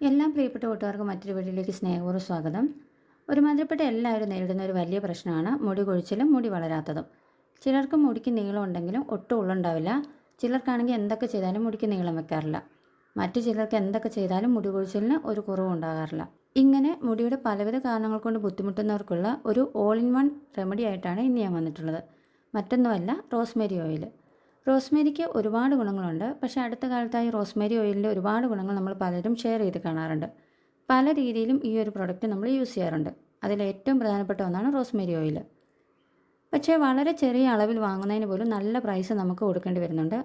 എല്ലാ പ്രിയപ്പെട്ട കൂട്ടുകാർക്കും മറ്റൊരു വീഡിയോയിലേക്ക് സ്നേഹപൂർവം സ്വാഗതം. ഒരുമാതിരിപ്പെട്ട എല്ലാവരും നേരിടുന്ന ഒരു വലിയ പ്രശ്നമാണ് മുടി കൊഴിച്ചിലും മുടി വളരാത്തതും. ചിലർക്ക് മുടിക്ക് നീളം ഉണ്ടെങ്കിലും ഒട്ടും ഉള്ളുണ്ടാവില്ല. ചിലർക്കാണെങ്കിൽ എന്തൊക്കെ ചെയ്താലും മുടിക്ക് നീളം വെക്കാറില്ല. മറ്റു ചിലർക്ക് എന്തൊക്കെ ചെയ്താലും മുടി കൊഴിച്ചിലിന് ഒരു കുറവും ഉണ്ടാകാറില്ല. ഇങ്ങനെ മുടിയുടെ പലവിധ കാരണങ്ങൾ കൊണ്ട് ബുദ്ധിമുട്ടുന്നവർക്കുള്ള ഒരു ഓൾ ഇൻ വൺ റെമഡി ആയിട്ടാണ് ഇന്ന് ഞാൻ വന്നിട്ടുള്ളത്. മറ്റൊന്നുമല്ല റോസ്മേരി ഓയിൽ. റോസ്മേരിക്ക് ഒരുപാട് ഗുണങ്ങളുണ്ട്. പക്ഷേ അടുത്ത കാലത്തായി റോസ്മേരി ഓയിലിന്റെ ഒരുപാട് ഗുണങ്ങൾ നമ്മൾ പലരും ഷെയർ ചെയ്ത് കാണാറുണ്ട്. പല രീതിയിലും ഈ ഒരു പ്രൊഡക്റ്റ് നമ്മൾ യൂസ് ചെയ്യാറുണ്ട്. അതിൽ ഏറ്റവും പ്രധാനപ്പെട്ട ഒന്നാണ് റോസ്മേരി ഓയിൽ. പക്ഷേ വളരെ ചെറിയ അളവിൽ വാങ്ങുന്നതിന് പോലും നല്ല പ്രൈസ് നമുക്ക് കൊടുക്കേണ്ടി വരുന്നുണ്ട്.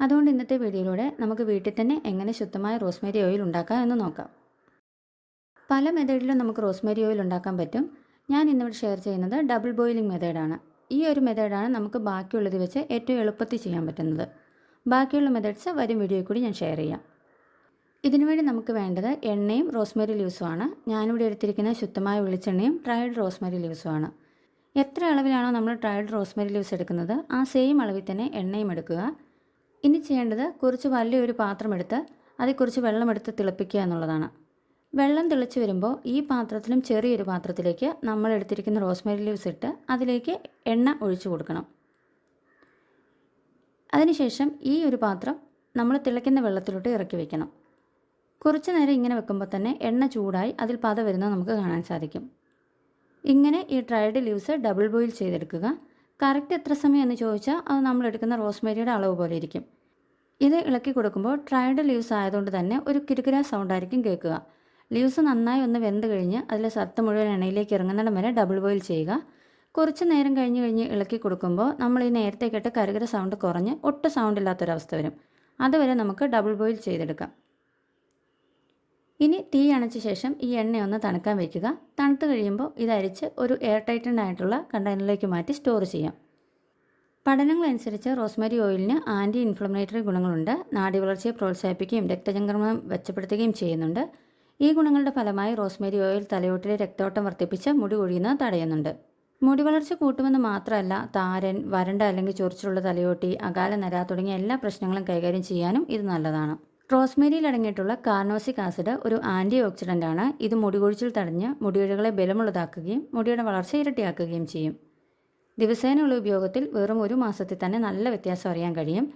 അതുകൊണ്ട് ഇന്നത്തെ വീഡിയോയിലൂടെ നമുക്ക് വീട്ടിൽ തന്നെ എങ്ങനെ ശുദ്ധമായ റോസ്മേരി ഓയിൽ ഉണ്ടാക്കാം എന്ന് നോക്കാം. പല മെത്തേഡിലും നമുക്ക് റോസ്മേരി ഓയിൽ ഉണ്ടാക്കാൻ പറ്റും. ഞാൻ ഇന്നിവിടെ ഷെയർ ചെയ്യുന്നത് ഡബിൾ ബോയിലിംഗ് മെത്തേഡാണ് ഈ ഒരു മെത്തേഡാണ് നമുക്ക് ബാക്കിയുള്ളത് വെച്ച് ഏറ്റവും എളുപ്പത്തിൽ ചെയ്യാൻ പറ്റുന്നത്. ബാക്കിയുള്ള മെത്തേഡ്സ് വരും വീഡിയോയിൽ കൂടി ഞാൻ ഷെയർ ചെയ്യാം. ഇതിനുവേണ്ടി നമുക്ക് വേണ്ടത് എണ്ണയും റോസ്മേരി ലീവ്സുമാണ് ഞാനിവിടെ എടുത്തിരിക്കുന്ന ശുദ്ധമായ വെളിച്ചെണ്ണയും ഡ്രൈഡ് റോസ്മേരി ലീവ്സുമാണ് എത്ര അളവിലാണോ നമ്മൾ ഡ്രൈഡ് റോസ്മേരി ലീവ്സ് എടുക്കുന്നത് ആ സെയിം അളവിൽ തന്നെ എണ്ണയും എടുക്കുക. ഇനി ചെയ്യേണ്ടത് കുറച്ച് വലിയൊരു പാത്രം എടുത്ത് അതിൽ കുറച്ച് വെള്ളമെടുത്ത് തിളപ്പിക്കുക എന്നുള്ളതാണ്. വെള്ളം തിളച്ച് വരുമ്പോൾ ഈ പാത്രത്തിലും ചെറിയൊരു പാത്രത്തിലേക്ക് നമ്മൾ എടുത്തിരിക്കുന്ന റോസ്മേരി ലീവ്സ് ഇട്ട് അതിലേക്ക് എണ്ണ ഒഴിച്ചു കൊടുക്കണം. അതിനുശേഷം ഈ ഒരു പാത്രം നമ്മൾ തിളയ്ക്കുന്ന വെള്ളത്തിലോട്ട് ഇറക്കി വെക്കണം. കുറച്ച് നേരം ഇങ്ങനെ വെക്കുമ്പോൾ തന്നെ എണ്ണ ചൂടായി അതിൽ പത വരുന്നത് നമുക്ക് കാണാൻ സാധിക്കും. ഇങ്ങനെ ഈ ഡ്രൈഡ് ലീവ്സ് ഡബിൾ ബോയിൽ ചെയ്തെടുക്കുക. കറക്റ്റ് എത്ര സമയം എന്ന് ചോദിച്ചാൽ അത് നമ്മൾ എടുക്കുന്ന റോസ്മേരിയുടെ അളവ് പോലെ ഇരിക്കും. ഇത് ഇളക്കി കൊടുക്കുമ്പോൾ ഡ്രൈഡ് ലീവ്സ് ആയതുകൊണ്ട് തന്നെ ഒരു കിരുകിര സൗണ്ട് ആയിരിക്കും കേൾക്കുക. ലീവ്സ് നന്നായി ഒന്ന് വെന്ത് കഴിഞ്ഞ് അതിലെ സത്ത് മുഴുവൻ എണ്ണയിലേക്ക് ഇറങ്ങുന്നിടം വരെ ഡബിൾ ബോയിൽ ചെയ്യുക. കുറച്ച് നേരം കഴിഞ്ഞ് കഴിഞ്ഞ് ഇളക്കി കൊടുക്കുമ്പോൾ നമ്മൾ ഈ നേരത്തെ കേട്ട് കരുകര സൗണ്ട് കുറഞ്ഞ് ഒട്ടും സൗണ്ട് ഇല്ലാത്തൊരവസ്ഥ വരും. അതുവരെ നമുക്ക് ഡബിൾ ബോയിൽ ചെയ്തെടുക്കാം. ഇനി തീ അണച്ച ശേഷം ഈ എണ്ണ ഒന്ന് തണുക്കാൻ വയ്ക്കുക തണുത്ത് കഴിയുമ്പോൾ ഇത് അരിച്ച് ഒരു എയർ ടൈറ്റൻഡ് ആയിട്ടുള്ള കണ്ടെയ്നറിലേക്ക് മാറ്റി സ്റ്റോർ ചെയ്യാം. പഠനങ്ങളനുസരിച്ച് റോസ്മരി ഓയിലിന് ആന്റി ഇൻഫ്ലമേറ്ററി ഗുണങ്ങളുണ്ട്. നാഡി വളർച്ചയെ പ്രോത്സാഹിപ്പിക്കുകയും രക്തചംക്രമണം മെച്ചപ്പെടുത്തുകയും ചെയ്യുന്നുണ്ട്. ഈ ഗുണങ്ങളുടെ ഫലമായി റോസ്മേരി ഓയിൽ തലയോട്ടിലെ രക്തോട്ടം വർദ്ധിപ്പിച്ച് മുടി കൊഴിയുന്നത് തടയുന്നുണ്ട്. മുടി വളർച്ച കൂട്ടുമെന്ന് മാത്രമല്ല താരൻ വരണ്ട അല്ലെങ്കിൽ ചൊറിച്ചിലുള്ള തലയോട്ടി അകാല നര തുടങ്ങിയ എല്ലാ പ്രശ്നങ്ങളും കൈകാര്യം ചെയ്യാനും ഇത് നല്ലതാണ്. റോസ്മേരിയിൽ അടങ്ങിയിട്ടുള്ള കാർണോസിക് ആസിഡ് ഒരു ആന്റി ഓക്സിഡന്റ് ആണ്. ഇത് മുടി കൊഴിച്ചിൽ തടഞ്ഞ് മുടിയിഴകളെ ബലമുള്ളതാക്കുകയും മുടിയുടെ വളർച്ച ഇരട്ടിയാക്കുകയും ചെയ്യും. ദിവസേനയുള്ള ഉപയോഗത്തിൽ വെറും ഒരു മാസത്തിൽ തന്നെ നല്ല വ്യത്യാസം അറിയാൻ കഴിയും.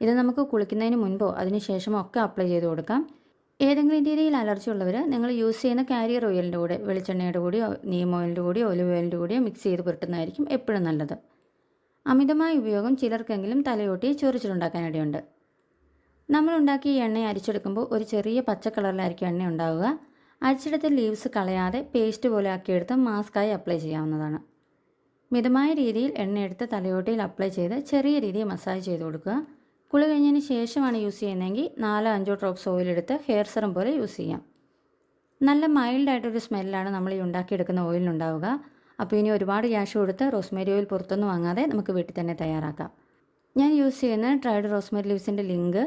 ഇത് നമുക്ക് കുളിക്കുന്നതിന് മുൻപോ അതിനുശേഷമോ ഒക്കെ അപ്ലൈ ചെയ്ത് കൊടുക്കാം. ഏതെങ്കിലും രീതിയിൽ അലർജി ഉള്ളവർ നിങ്ങൾ യൂസ് ചെയ്യുന്ന കാരിയർ ഓയിലിന്റെ കൂടെ വെളിച്ചെണ്ണയുടെ കൂടെയോ നീം ഓയിലിന്റെ കൂടെയോ ഒലിവ് ഓയിലിന്റെ കൂടെയോ മിക്സ് ചെയ്ത് പുരട്ടുന്നതായിരിക്കും എപ്പോഴും നല്ലത്. അമിതമായ ഉപയോഗം ചിലർക്കെങ്കിലും തലയോട്ടി ചൊറിച്ചിലുണ്ടാക്കാനിടയുണ്ട്. നമ്മൾ ഉണ്ടാക്കിയ എണ്ണ അരിച്ചെടുക്കുമ്പോൾ ഒരു ചെറിയ പച്ച കളറിലായിരിക്കും എണ്ണ ഉണ്ടാവുക. അരിച്ചെടുത്ത ലീവ്സ് കളയാതെ പേസ്റ്റ് പോലെ ആക്കിയെടുത്ത് മാസ്കായി അപ്ലൈ ചെയ്യാവുന്നതാണ്. മിതമായ രീതിയിൽ എണ്ണയെടുത്ത് തലയോട്ടിയിൽ അപ്ലൈ ചെയ്ത് ചെറിയ രീതിയിൽ മസാജ് ചെയ്ത് കൊടുക്കുക. കുളി കഴിഞ്ഞതിന് ശേഷമാണ് യൂസ് ചെയ്യുന്നതെങ്കിൽ നാലോ അഞ്ചോ ഡ്രോപ്സ് ഓയിൽ എടുത്ത് ഹെയർ സെറം പോലെ യൂസ് ചെയ്യാം. നല്ല മൈൽഡായിട്ടൊരു സ്മെല്ലാണ് നമ്മൾ ഈ ഉണ്ടാക്കിയെടുക്കുന്ന ഓയിലിനുണ്ടാവുക. അപ്പോൾ ഇനി ഒരുപാട് ക്യാഷ് കൊടുത്ത് റോസ്മേരി ഓയിൽ പുറത്തൊന്നും വാങ്ങാതെ നമുക്ക് വീട്ടിൽ തന്നെ തയ്യാറാക്കാം. ഞാൻ യൂസ് ചെയ്യുന്ന ഡ്രൈഡ് റോസ്മേരി ലീവ്സിന്റെ ലിങ്ക്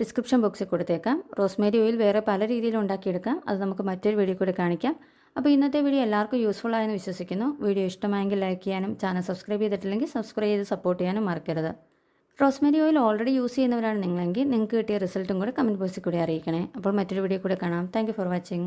ഡിസ്ക്രിപ്ഷൻ ബോക്സിൽ കൊടുത്തേക്കാം. റോസ്മേരി ഓയിൽ വേറെ പല രീതിയിൽ ഉണ്ടാക്കിയെടുക്കാം. അത് നമുക്ക് മറ്റൊരു വീഡിയോ കൂടി കാണിക്കാം. അപ്പോൾ ഇന്നത്തെ വീഡിയോ എല്ലാവർക്കും യൂസ്ഫുൾ ആയെന്ന് വിശ്വസിക്കുന്നു. വീഡിയോ ഇഷ്ടമായെങ്കിൽ ലൈക്ക് ചെയ്യാനും ചാനൽ സബ്സ്ക്രൈബ് ചെയ്തിട്ടില്ലെങ്കിൽ സബ്സ്ക്രൈബ് ചെയ്ത് സപ്പോർട്ട് ചെയ്യാനും മറക്കരുത്. റോസ്മേരി ഓയിൽ ഓൾറെഡി യൂസ് ചെയ്യുന്നവരാണ് നിങ്ങളെങ്കിൽ നിങ്ങൾക്ക് കിട്ടിയ റിസൾട്ടും കൂടെ കമന്റ് ബോക്സിൽ കൂടി അറിയിക്കണേ. അപ്പോൾ മറ്റൊരു വീഡിയോ കൂടെ കാണാം. Thank for watching